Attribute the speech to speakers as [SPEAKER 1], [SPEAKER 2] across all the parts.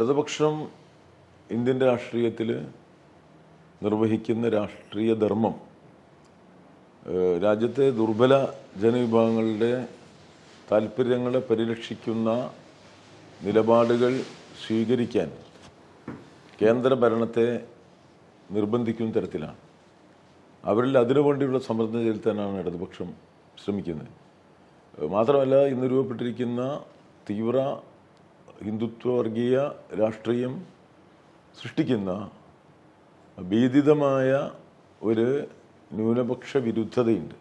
[SPEAKER 1] ഇടതുപക്ഷം ഇന്ത്യൻ രാഷ്ട്രീയത്തിൽ നിർവഹിക്കുന്ന രാഷ്ട്രീയ ധർമ്മം രാജ്യത്തെ ദുർബല ജനവിഭാഗങ്ങളുടെ താല്പര്യങ്ങളെ പരിരക്ഷിക്കുന്ന നിലപാടുകൾ സ്വീകരിക്കാൻ കേന്ദ്ര ഭരണത്തെ നിർബന്ധിക്കുന്ന തരത്തിലാണ്. അവരിൽ അതിനു വേണ്ടിയുള്ള സമ്മർദ്ദം ചെലുത്താനാണ് ഇടതുപക്ഷം ശ്രമിക്കുന്നത്. മാത്രമല്ല ഇന്ന് രൂപപ്പെട്ടിരിക്കുന്ന തീവ്ര ഹിന്ദുത്വ വർഗീയ രാഷ്ട്രീയം സൃഷ്ടിക്കുന്ന ഭീതിതമായ ഒരു ന്യൂനപക്ഷ വിരുദ്ധതയുണ്ട്.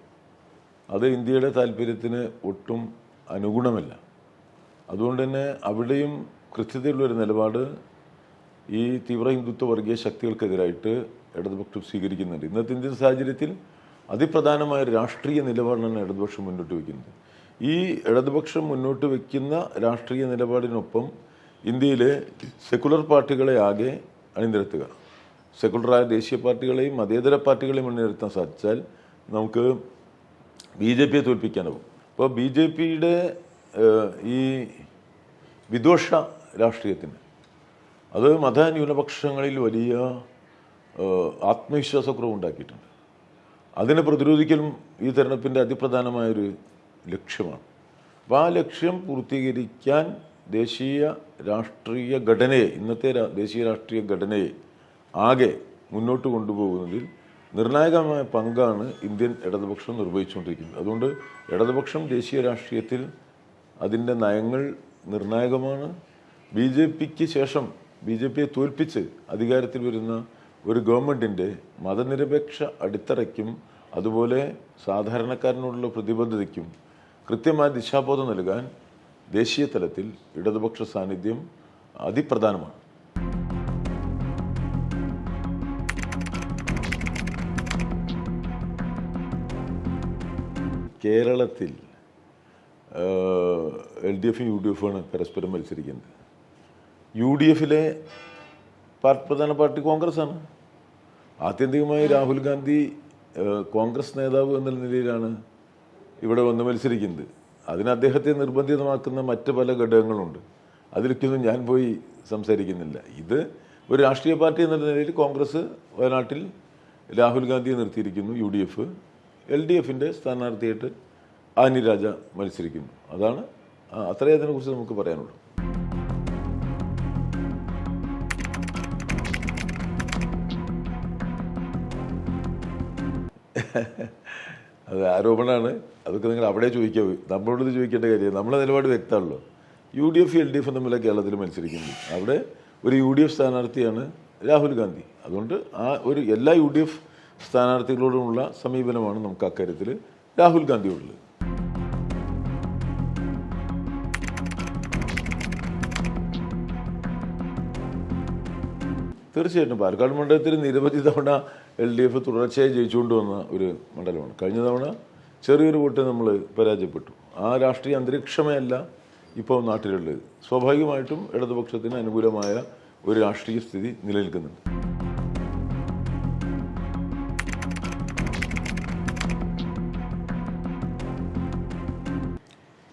[SPEAKER 1] അത് ഇന്ത്യയുടെ താല്പര്യത്തിന് ഒട്ടും അനുഗുണമല്ല. അതുകൊണ്ട് തന്നെ അവിടെയും കൃത്യതയുള്ളൊരു നിലപാട് ഈ തീവ്ര ഹിന്ദുത്വ വർഗീയ ശക്തികൾക്കെതിരായിട്ട് ഇടതുപക്ഷം സ്വീകരിക്കുന്നുണ്ട്. ഇന്നത്തെ ഇന്ത്യൻ സാഹചര്യത്തിൽ അതിപ്രധാനമായ രാഷ്ട്രീയ നിലപാടാണ് ഇടതുപക്ഷം മുന്നോട്ട് വയ്ക്കുന്നത്. ഈ ഇടതുപക്ഷം മുന്നോട്ട് വയ്ക്കുന്ന രാഷ്ട്രീയ നിലപാടിനൊപ്പം ഇന്ത്യയിലെ സെക്കുലർ പാർട്ടികളെ ആകെ അണിനിരത്തുക. സെക്കുലറായ ദേശീയ പാർട്ടികളെയും മതേതര പാർട്ടികളെയും അണിനിരത്താൻ സാധിച്ചാൽ നമുക്ക് ബി ജെ പിയെ തോൽപ്പിക്കാനാവും. അപ്പോൾ ബി ജെ പിയുടെ ഈ വിദോഷ രാഷ്ട്രീയത്തിന് അത് മതന്യൂനപക്ഷങ്ങളിൽ വലിയ ഏഹ്, ആത്മവിശ്വാസക്കുറവ് ഉണ്ടാക്കിയിട്ടുണ്ട് അതിനെ പ്രതിരോധിക്കലും ഈ തെരഞ്ഞെടുപ്പിന്റെ അതിപ്രധാനമായൊരു ലക്ഷ്യമാണ്. അപ്പോൾ ആ ലക്ഷ്യം പൂർത്തീകരിക്കാൻ ദേശീയ രാഷ്ട്രീയ ഘടനയെ ഇന്നത്തെ ദേശീയ രാഷ്ട്രീയ ഘടനയെ ആകെ മുന്നോട്ട് കൊണ്ടുപോകുന്നതിൽ നിർണായകമായ പങ്കാണ് ഇന്ത്യൻ ഇടതുപക്ഷം നിർവഹിച്ചുകൊണ്ടിരിക്കുന്നത്. അതുകൊണ്ട് ഇടതുപക്ഷം ദേശീയ രാഷ്ട്രീയത്തിൽ അതിന്റെ നയങ്ങൾ നിർണായകമാണ്. ബി ജെ പിക്ക് ശേഷം ബി ജെ പിയെ തോൽപ്പിച്ച് അധികാരത്തിൽ വരുന്ന ഒരു ഗവൺമെന്റിന്റെ മതനിരപേക്ഷ അടിത്തറയ്ക്കും അതുപോലെ സാധാരണക്കാരനോടുള്ള പ്രതിബദ്ധതയ്ക്കും കൃത്യമായ ദിശാബോധം നൽകാൻ ദേശീയ തലത്തിൽ ഇടതുപക്ഷ സാന്നിധ്യം അതിപ്രധാനമാണ്. കേരളത്തിൽ എൽ ഡി എഫും യു ഡി എഫുമാണ് പരസ്പരം മത്സരിക്കുന്നത്. യു ഡി എഫിലെ പ്രധാന പാർട്ടി കോൺഗ്രസ്സാണ്. ആത്യന്തികമായി രാഹുൽ ഗാന്ധി കോൺഗ്രസ് നേതാവ് എന്ന നിലയിലാണ് ഇവിടെ വന്ന് മത്സരിക്കുന്നത്. അതിന് അദ്ദേഹത്തെ നിർബന്ധിതമാക്കുന്ന മറ്റ് പല ഘടകങ്ങളുണ്ട്. അതിലേക്കൊന്നും ഞാൻ പോയി സംസാരിക്കുന്നില്ല. ഇത് ഒരു രാഷ്ട്രീയ പാർട്ടി എന്ന നിലയിൽ കോൺഗ്രസ് വയനാട്ടിൽ രാഹുൽ ഗാന്ധിയെ നിർത്തിയിരിക്കുന്നു U D F L D എഫിന്റെ സ്ഥാനാർത്ഥിയായിട്ട് ആനി രാജ മത്സരിക്കുന്നു. അതാണ് അത്രയേ അതിനെക്കുറിച്ച് നമുക്ക് പറയാനുള്ളൂ. അത് ആരോപണമാണ്. അതൊക്കെ നിങ്ങൾ അവിടെ ചോദിക്കാവൂ നമ്മളോട് ചോദിക്കേണ്ട കാര്യം നമ്മളെ നിലപാട് വ്യക്തമാണല്ലോ. U D F L D F തമ്മിലെ കേരളത്തിൽ മത്സരിക്കുന്നത്. അവിടെ ഒരു യു ഡി എഫ് സ്ഥാനാർത്ഥിയാണ് രാഹുൽ ഗാന്ധി. അതുകൊണ്ട് ആ ഒരു എല്ലാ യു ഡി എഫ് സ്ഥാനാർത്ഥികളോടുമുള്ള സമീപനമാണ് നമുക്ക് അക്കാര്യത്തിൽ രാഹുൽ ഗാന്ധിയോടുള്ളത്. തീർച്ചയായിട്ടും പാലക്കാട് മണ്ഡലത്തിൽ നിരവധി തവണ എൽ ഡി എഫ് തുടർച്ചയായി ജയിച്ചുകൊണ്ട് വന്ന ഒരു മണ്ഡലമാണ്. കഴിഞ്ഞ തവണ ചെറിയൊരു വോട്ട് നമ്മൾ പരാജയപ്പെട്ടു. ആ രാഷ്ട്രീയ അന്തരീക്ഷമേ അല്ല ഇപ്പോൾ നാട്ടിലുള്ളത്. സ്വാഭാവികമായിട്ടും ഇടതുപക്ഷത്തിന് അനുകൂലമായ ഒരു രാഷ്ട്രീയ സ്ഥിതി നിലനിൽക്കുന്നുണ്ട്.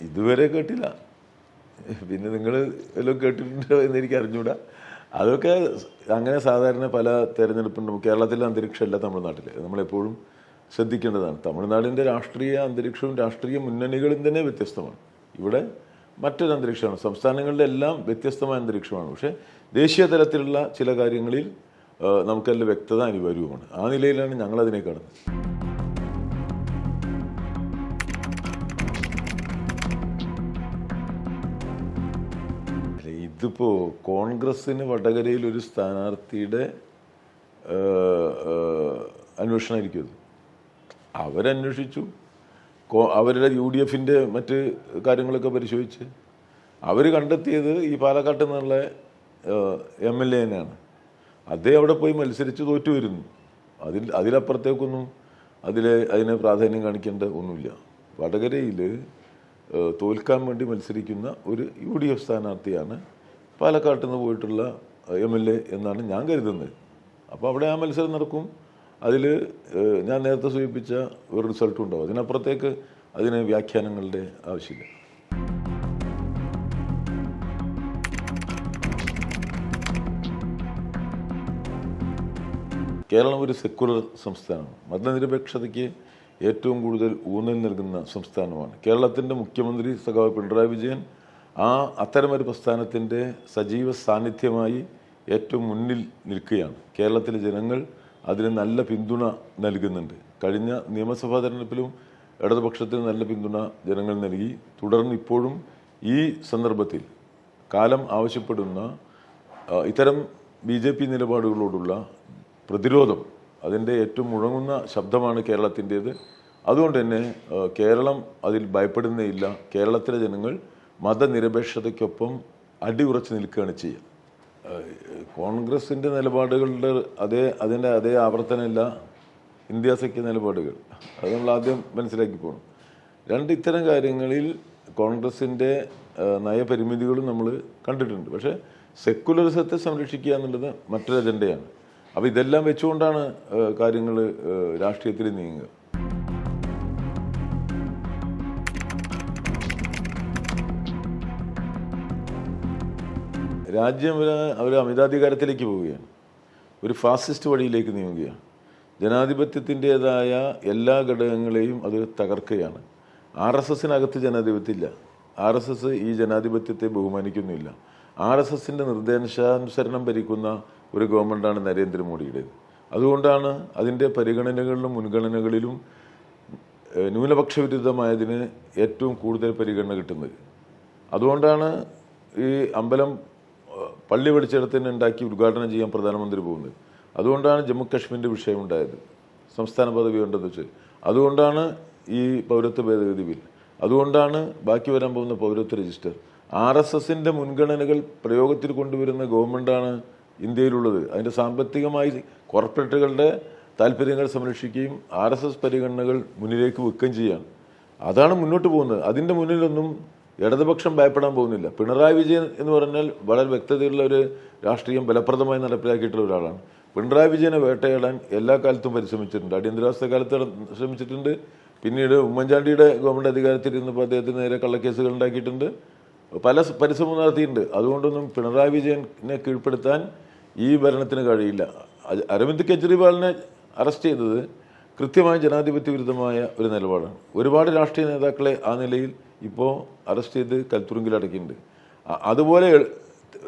[SPEAKER 1] ഇതുവരെ കേട്ടില്ല. പിന്നെ നിങ്ങൾ എല്ലാം കേട്ടിട്ടുണ്ടോ എന്നെനിക്ക് അറിഞ്ഞൂടാ. അതൊക്കെ അങ്ങനെ സാധാരണ പല തെരഞ്ഞെടുപ്പിനും കേരളത്തിലെ അന്തരീക്ഷമല്ല തമിഴ്നാട്ടിൽ നമ്മളെപ്പോഴും ശ്രദ്ധിക്കേണ്ടതാണ്. തമിഴ്നാടിന്റെ രാഷ്ട്രീയ അന്തരീക്ഷവും രാഷ്ട്രീയ മുന്നണികളും തന്നെ വ്യത്യസ്തമാണ്. ഇവിടെ മറ്റൊരു അന്തരീക്ഷമാണ്. സംസ്ഥാനങ്ങളുടെ എല്ലാം വ്യത്യസ്തമായ അന്തരീക്ഷമാണ്. പക്ഷേ ദേശീയ തലത്തിലുള്ള ചില കാര്യങ്ങളിൽ നമുക്കെല്ലാം വ്യക്തത അനിവാര്യവുമാണ് ആ നിലയിലാണ് ഞങ്ങളതിനെ കാണുന്നത്. ഇതിപ്പോ കോൺഗ്രസിന് വടകരയിൽ ഒരു സ്ഥാനാർത്ഥിയുടെ അന്വേഷണമായിരിക്കും അത്. അവരന്വേഷിച്ചു. അവരുടെ യു ഡി എഫിന്റെ മറ്റ് കാര്യങ്ങളൊക്കെ പരിശോധിച്ച്. അവർ കണ്ടെത്തിയത് ഈ പാലക്കാട്ട് നിന്നുള്ള എം എൽ എനാണ് അദ്ദേഹം അവിടെ പോയി മത്സരിച്ച് തോറ്റു വരുന്നു അതിൽ അതിലപ്പുറത്തേക്കൊന്നും അതിലെ അതിനെ പ്രാധാന്യം കാണിക്കേണ്ട ഒന്നുമില്ല. വടകരയിൽ തോൽക്കാൻ വേണ്ടി മത്സരിക്കുന്ന ഒരു യു ഡി എഫ് സ്ഥാനാർത്ഥിയാണ് പാലക്കാട്ടിൽ നിന്ന് പോയിട്ടുള്ള എം എൽ എ എന്നാണ് ഞാൻ കരുതുന്നത്. അപ്പോൾ അവിടെ ആ മത്സരം നടക്കും. അതിൽ ഞാൻ നേരത്തെ സൂചിപ്പിച്ച ഒരു റിസൾട്ട് ഉണ്ടാവും. അതിനപ്പുറത്തേക്ക് അതിന് വ്യാഖ്യാനങ്ങളുടെ ആവശ്യമില്ല. കേരളം ഒരു സെക്കുലർ സംസ്ഥാനമാണ്. മതനിരപേക്ഷതയ്ക്ക് ഏറ്റവും കൂടുതൽ ഊന്നൽ നൽകുന്ന സംസ്ഥാനമാണ്. കേരളത്തിന്റെ മുഖ്യമന്ത്രി സഖാവ് പിണറായി വിജയൻ ആ അത്തരമൊരു പ്രസ്ഥാനത്തിന്റെ സജീവ സാന്നിധ്യമായി ഏറ്റവും മുന്നിൽ നിൽക്കുകയാണ്. കേരളത്തിലെ ജനങ്ങൾ അതിന് നല്ല പിന്തുണ നൽകുന്നുണ്ട്. കഴിഞ്ഞ നിയമസഭാ തെരഞ്ഞെടുപ്പിലും ഇടതുപക്ഷത്തിന് നല്ല പിന്തുണ ജനങ്ങൾ നൽകി. തുടർന്ന് ഇപ്പോഴും ഈ സന്ദർഭത്തിൽ കാലം ആവശ്യപ്പെടുന്ന ഇത്തരം ബി ജെ പി നിലപാടുകളോടുള്ള പ്രതിരോധം അതിന്റെ ഏറ്റവും മുഴങ്ങുന്ന ശബ്ദമാണ് കേരളത്തിന്റേത്. അതുകൊണ്ട് തന്നെ കേരളം അതിൽ ഭയപ്പെടുന്നേയില്ല കേരളത്തിലെ ജനങ്ങൾ മതനിരപേക്ഷതയ്ക്കൊപ്പം അടിയുറച്ച് നിൽക്കുകയാണ് ചെയ്യുക. കോൺഗ്രസിന്റെ നിലപാടുകളുടെ അതേ അതിന്റെ അതേ ആവർത്തനമില്ല ഇന്ത്യ സഖ്യ നിലപാടുകൾ. അത് നമ്മൾ ആദ്യം മനസ്സിലാക്കി പോകണം രണ്ട് ഇത്തരം കാര്യങ്ങളിൽ കോൺഗ്രസിന്റെ നയപരിമിതികളും നമ്മൾ കണ്ടിട്ടുണ്ട്. പക്ഷേ സെക്കുലറിസത്തെ സംരക്ഷിക്കുക എന്നുള്ളത് മറ്റൊരു അജണ്ടയാണ്. അപ്പോൾ ഇതെല്ലാം വെച്ചുകൊണ്ടാണ് കാര്യങ്ങൾ രാഷ്ട്രീയത്തിൽ നീങ്ങുക. രാജ്യം അവർ അമിതാധികാരത്തിലേക്ക് പോവുകയാണ്. ഒരു ഫാസിസ്റ്റ് വഴിയിലേക്ക് നീങ്ങുകയാണ്. ജനാധിപത്യത്തിന്റെതായ എല്ലാ ഘടകങ്ങളെയും അത് തകർക്കുകയാണ്. ആർ എസ് എസിനകത്ത് ജനാധിപത്യമില്ല. ആർ എസ് എസ് ഈ ജനാധിപത്യത്തെ ബഹുമാനിക്കുന്നില്ല. ആർ എസ് എസിന്റെ നിർദ്ദേശാനുസരണം ഭരിക്കുന്ന ഒരു ഗവൺമെന്റാണ് നരേന്ദ്രമോദിയുടേത് അതുകൊണ്ടാണ് അതിന്റെ പരിഗണനകളിലും മുൻഗണനകളിലും ന്യൂനപക്ഷ വിരുദ്ധമായതിന് ഏറ്റവും കൂടുതൽ പരിഗണന കിട്ടുന്നത്. അതുകൊണ്ടാണ് ഈ അമ്പലം പള്ളി വെളിച്ചെടുത്തിന് ഉണ്ടാക്കി ഉദ്ഘാടനം ചെയ്യാൻ പ്രധാനമന്ത്രി പോകുന്നത്. അതുകൊണ്ടാണ് ജമ്മു കാശ്മീരിന്റെ വിഷയമുണ്ടായത്. സംസ്ഥാന പദവി ഉണ്ടെന്ന് വെച്ച്. അതുകൊണ്ടാണ് ഈ പൗരത്വ ഭേദഗതി ബിൽ. അതുകൊണ്ടാണ് ബാക്കി വരാൻ പോകുന്ന പൗരത്വ രജിസ്റ്റർ. ആർ എസ് എസിന്റെ മുൻഗണനകൾ പ്രയോഗത്തിൽ കൊണ്ടുവരുന്ന ഗവൺമെന്റാണ് ഇന്ത്യയിലുള്ളത്. അതിന്റെ സാമ്പത്തികമായി കോർപ്പറേറ്റുകളുടെ താല്പര്യങ്ങൾ സംരക്ഷിക്കുകയും ആർ എസ് എസ് പരിഗണനകൾ മുന്നിലേക്ക് വെക്കുകയും ചെയ്യാണ്. അതാണ് മുന്നോട്ട് പോകുന്നത്. അതിന്റെ മുന്നിലൊന്നും ഇടതുപക്ഷം ഭയപ്പെടാൻ പോകുന്നില്ല. പിണറായി വിജയൻ എന്ന് പറഞ്ഞാൽ വളരെ വ്യക്തതയുള്ള ഒരു രാഷ്ട്രീയം ഫലപ്രദമായി നടപ്പിലാക്കിയിട്ടുള്ള ഒരാളാണ്. പിണറായി വിജയനെ വേട്ടയാടാൻ എല്ലാ കാലത്തും പരിശ്രമിച്ചിട്ടുണ്ട്. അടിയന്തരാവസ്ഥ കാലത്ത് ശ്രമിച്ചിട്ടുണ്ട് പിന്നീട് ഉമ്മൻചാണ്ടിയുടെ ഗവൺമെന്റ് അധികാരത്തിലിരുന്നപ്പോൾ അദ്ദേഹത്തിന് നേരെ കള്ളക്കേസുകൾ ഉണ്ടാക്കിയിട്ടുണ്ട്. പല പരിശ്രമം നടത്തിയിട്ടുണ്ട്. അതുകൊണ്ടൊന്നും പിണറായി വിജയനെ കീഴ്പ്പെടുത്താൻ ഈ ഭരണത്തിന് കഴിയില്ല. അരവിന്ദ് കെജ്രിവാളിനെ അറസ്റ്റ് ചെയ്തത് കൃത്യമായ ജനാധിപത്യ വിരുദ്ധമായ ഒരു നിലപാടാണ്. ഒരുപാട് രാഷ്ട്രീയ നേതാക്കളെ ആ നിലയിൽ ഇപ്പോൾ അറസ്റ്റ് ചെയ്ത് കൽത്തുറുങ്കിൽ അടക്കിയിട്ടുണ്ട് അതുപോലെ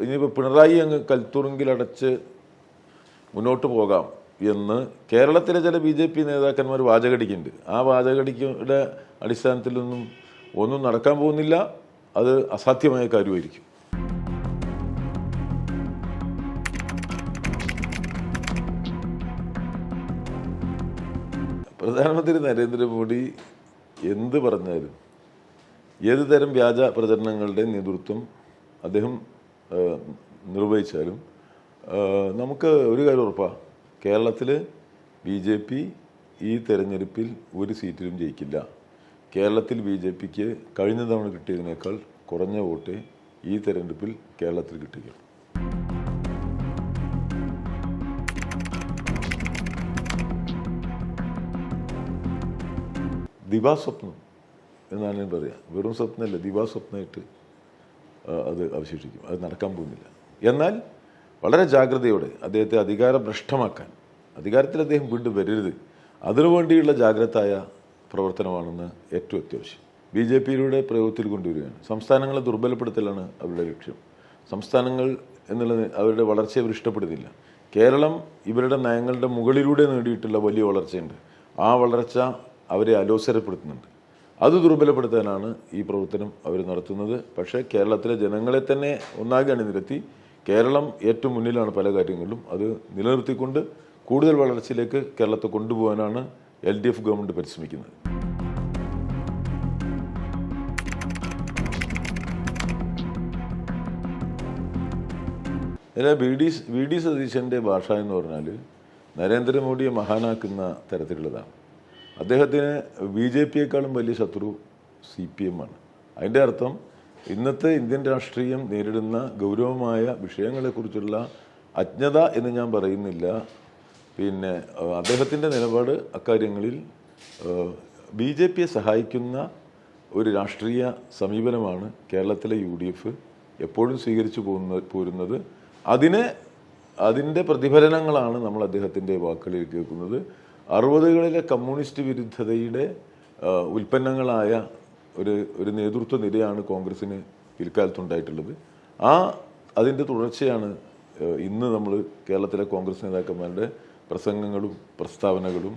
[SPEAKER 1] ഇനിയിപ്പോൾ പിണറായി അങ്ങ് കൽത്തുറുങ്കിലടച്ച് മുന്നോട്ട് പോകാം എന്ന് കേരളത്തിലെ ചില ബി ജെ പി നേതാക്കന്മാർ വാചകടിക്കുന്നുണ്ട്. ആ വാചകടിക്കയുടെ അടിസ്ഥാനത്തിലൊന്നും ഒന്നും നടക്കാൻ പോകുന്നില്ല. അത് അസാധ്യമായ കാര്യമായിരിക്കും. പ്രധാനമന്ത്രി നരേന്ദ്രമോദി എന്ത് പറഞ്ഞാലും ഏത് തരം വ്യാജ പ്രചരണങ്ങളുടെ നേതൃത്വം അദ്ദേഹം നിർവഹിച്ചാലും നമുക്ക് ഒരു കാര്യം ഉറപ്പാണ് കേരളത്തിൽ ബി ജെ പി ഈ തെരഞ്ഞെടുപ്പിൽ ഒരു സീറ്റിലും ജയിക്കില്ല. കേരളത്തിൽ ബി ജെ പിക്ക് കഴിഞ്ഞ തവണ കിട്ടിയതിനേക്കാൾ കുറഞ്ഞ വോട്ട് ഈ തെരഞ്ഞെടുപ്പിൽ കേരളത്തിൽ കിട്ടുകയുള്ളൂ ദിവാസ്വപ്നം എന്നാണ് ഞാൻ പറയുക വെറും സ്വപ്നമല്ല ദിവാസ്വപ്നമായിട്ട് അത് അവശേഷിക്കും. അത് നടക്കാൻ പോകുന്നില്ല. എന്നാൽ വളരെ ജാഗ്രതയോടെ അദ്ദേഹത്തെ അധികാരഭ്രഷ്ടമാക്കാൻ അധികാരത്തിൽ അദ്ദേഹം വീണ്ടും വരരുത്. അതിനുവേണ്ടിയുള്ള ജാഗ്രതായ പ്രവർത്തനമാണെന്ന് ഏറ്റവും അത്യാവശ്യം. ബി ജെ പിയിലൂടെ പ്രയോഗത്തിൽ കൊണ്ടുവരികയാണ്. സംസ്ഥാനങ്ങളെ ദുർബലപ്പെടുത്തലാണ് അവരുടെ ലക്ഷ്യം. സംസ്ഥാനങ്ങൾ എന്നുള്ളത് അവരുടെ വളർച്ചയെ അവർ ഇഷ്ടപ്പെടുന്നില്ല. കേരളം ഇവരുടെ നയങ്ങളുടെ മുകളിലൂടെ നേടിയിട്ടുള്ള വലിയ വളർച്ചയുണ്ട്. ആ വളർച്ച അവരെ അലോസരപ്പെടുത്തുന്നുണ്ട്. അത് ദുർബലപ്പെടുത്താനാണ് ഈ പ്രവർത്തനം അവർ നടത്തുന്നത്. പക്ഷേ കേരളത്തിലെ ജനങ്ങളെ തന്നെ ഒന്നാകെ അണിനിരത്തി കേരളം ഏറ്റവും മുന്നിലാണ് പല കാര്യങ്ങളിലും. അത് നിലനിർത്തിക്കൊണ്ട് കൂടുതൽ വളർച്ചയിലേക്ക് കേരളത്തെ കൊണ്ടുപോകാനാണ് എൽ ഡി എഫ് ഗവൺമെന്റ് പരിശ്രമിക്കുന്നത്. അല്ല വി ഡി വി ഡി സതീശന്റെ ഭാഷ എന്ന് പറഞ്ഞാൽ നരേന്ദ്രമോദിയെ മഹാനാക്കുന്ന തരത്തിലുള്ളതാണ്. അദ്ദേഹത്തിന് ബി ജെ പിയേക്കാളും വലിയ ശത്രു സി പി എം ആണ്. അതിന്റെ അർത്ഥം ഇന്നത്തെ ഇന്ത്യൻ രാഷ്ട്രീയം നേരിടുന്ന ഗൗരവമായ വിഷയങ്ങളെക്കുറിച്ചുള്ള അജ്ഞത എന്ന് ഞാൻ പറയുന്നില്ല. പിന്നെ അദ്ദേഹത്തിന്റെ നിലപാട് അക്കാര്യങ്ങളിൽ ബി ജെ പിയെ സഹായിക്കുന്ന ഒരു രാഷ്ട്രീയ സമീപനമാണ് കേരളത്തിലെ യു ഡി എഫ് എപ്പോഴും സ്വീകരിച്ചു പോകുന്ന പോരുന്നത്. അതിനെ അതിന്റെ പ്രതിഫലനങ്ങളാണ് നമ്മൾ അദ്ദേഹത്തിന്റെ വാക്കുകളിൽ കേൾക്കുന്നത്. അറുപതുകളിലെ കമ്മ്യൂണിസ്റ്റ് വിരുദ്ധതയുടെ ഉൽപ്പന്നങ്ങളായ ഒരു ഒരു നേതൃത്വ നിരയാണ് കോൺഗ്രസ്സിന് പിൽക്കാലത്തുണ്ടായിട്ടുള്ളത്. ആ അതിന്റെ തുടർച്ചയാണ് ഇന്ന് നമ്മൾ കേരളത്തിലെ കോൺഗ്രസ് നേതാക്കന്മാരുടെ പ്രസംഗങ്ങളും പ്രസ്താവനകളും.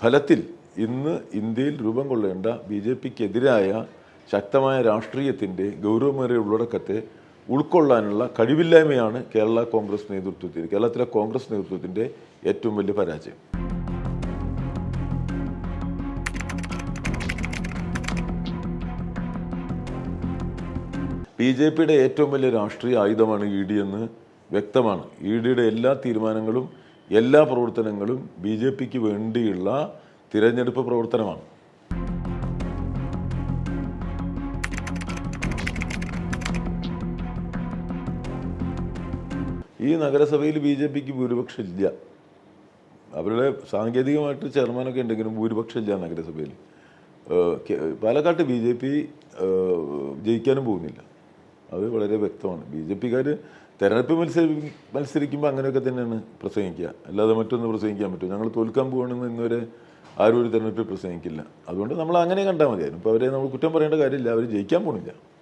[SPEAKER 1] ഫലത്തിൽ ഇന്ന് ഇന്ത്യയിൽ രൂപം കൊള്ളേണ്ട ബി ജെ പിക്കെതിരായ ശക്തമായ രാഷ്ട്രീയത്തിന്റെ ഗൗരവമേറിയ ഉള്ളടക്കത്തെ ഉൾക്കൊള്ളാനുള്ള കഴിവില്ലായ്മയാണ് കേരള കോൺഗ്രസ് നേതൃത്വത്തിൽ കേരളത്തിലെ കോൺഗ്രസ് നേതൃത്വത്തിന്റെ ഏറ്റവും വലിയ പരാജയം. ജെ പിയുടെ ഏറ്റവും വലിയ രാഷ്ട്രീയ ആയുധമാണ് ഇ ഡി എന്ന് വ്യക്തമാണ്. ഇ ഡിയുടെ എല്ലാ തീരുമാനങ്ങളും എല്ലാ പ്രവർത്തനങ്ങളും ബി ജെ പിക്ക് വേണ്ടിയുള്ള തിരഞ്ഞെടുപ്പ് പ്രവർത്തനമാണ്. ഈ നഗരസഭയിൽ ബി ജെ പിക്ക് ഭൂരിപക്ഷം ഇല്ല അവരുടെ സാങ്കേതികമായിട്ട് ചെയർമാനൊക്കെ ഉണ്ടെങ്കിലും ഭൂരിപക്ഷം ഇല്ല നഗരസഭയിൽ പാലക്കാട്ട് ബി ജെ പി ജയിക്കാനും പോകുന്നില്ല. അത് വളരെ വ്യക്തമാണ്. ബി ജെ പിക്കാർ തെരഞ്ഞെടുപ്പ് മത്സരി മത്സരിക്കുമ്പോൾ അങ്ങനെയൊക്കെ തന്നെയാണ് പ്രസംഗിക്കുക. അല്ലാതെ മറ്റൊന്നും പ്രസംഗിക്കാൻ പറ്റും. ഞങ്ങൾ തോൽക്കാൻ പോകണമെന്ന് ഇന്നുവരെ ആരും ഒരു തെരഞ്ഞെടുപ്പിൽ പ്രസംഗിക്കില്ല. അതുകൊണ്ട് നമ്മൾ അങ്ങനെ കണ്ടാൽ മതിയായിരുന്നു ഇപ്പോൾ അവരെ നമ്മൾ കുറ്റം പറയേണ്ട കാര്യമില്ല. അവർ ജയിക്കാൻ പോണില്ല.